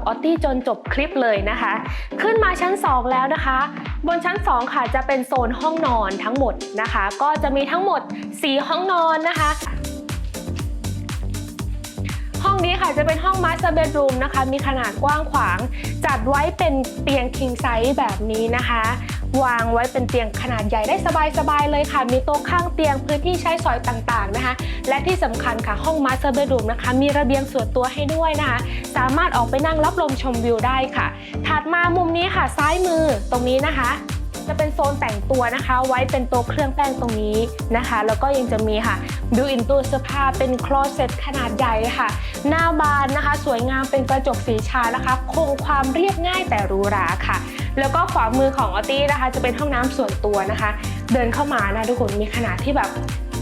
กับออตตี้จนจบคลิปเลยนะคะ ขึ้นมาชั้น 2 แล้วนะคะ บนชั้น 2 ค่ะจะเป็นโซนห้องนอนทั้งหมดนะคะ ก็จะมีทั้งหมด 4 ห้องนอนนะคะห้องนี้ค่ะจะเป็นห้องมาสเตอร์เบดรูมนะคะ มีขนาดกว้างขวาง จัดไว้เป็นเตียงคิงไซส์แบบนี้นะคะ วางไว้เป็นเตียงขนาดใหญ่ได้สบายๆเลยค่ะ มีโต๊ะข้างเตียงพื้นที่ใช้สอยต่างๆนะคะ และที่สำคัญค่ะห้อง Master Bedroom นะคะ มีระเบียงส่วนตัวให้ด้วยนะคะ สามารถออกไปนั่งรับลมชมวิวได้ค่ะ ถัดมามุมนี้ค่ะซ้ายมือตรงนี้นะคะ จะเป็นโซนแต่งตัวนะคะ ไว้เป็นโต๊ะเครื่องแป้งตรงนี้นะคะ แล้วก็ยังจะมีค่ะบิวอินตู้เสื้อผ้าเป็นคลอเซ็ตขนาดใหญ่ค่ะ หน้าบานนะคะ สวยงามเป็นกระจกสีชานะคะ คงความเรียบง่ายแต่หรูหราค่ะ แล้วก็ขวามือของออตตี้นะคะ จะเป็นห้องน้ำส่วนตัวนะคะ เดินเข้ามานะทุกคนมีขนาดที่แบบ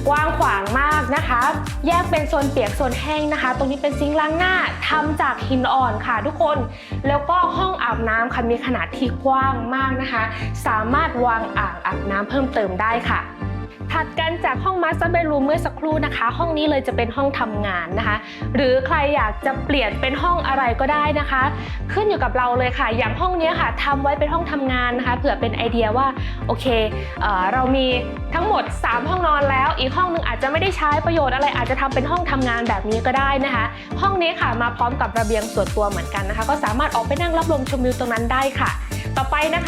กว้างขวางมากนะคะ แยกเป็นโซนเปียกโซนแห้งนะคะ ตรงนี้เป็นซิงค์ล้างหน้าทำจากหินอ่อนค่ะทุกคน แล้วก็ห้องอาบน้ำค่ะมีขนาดที่กว้างมากนะคะ สามารถวางอ่างอาบน้ำเพิ่มเติมได้ค่ะ ถัดกันจากห้อง Master Bedroom เมื่อสักครู่นะคะ ห้องนี้เลยจะเป็นห้องทำงานนะคะ หรือใครอยากจะเปลี่ยนเป็นห้องอะไรก็ได้นะคะ ขึ้นอยู่กับเราเลยค่ะ อย่างห้องนี้ค่ะทำไว้เป็นห้องทำงานนะคะ เผื่อเป็นไอเดียว่าโอเคเออเรามีทั้งหมด 3 ห้องนอนแล้ว อีกห้องหนึงอาจจะไม่ได้ใช้ประโยชน์อะไรอาจจะทำเป็นห้องทำงานแบบนี้ก็ได้นะคะ ห้องนี้ค่ะมาพร้อมกับระเบียงส่วนตัวเหมือนกันนะคะ ก็สามารถออกไปนั่งรับลมชมวิวตรงนั้นได้ค่ะ ต่อไปนะคะ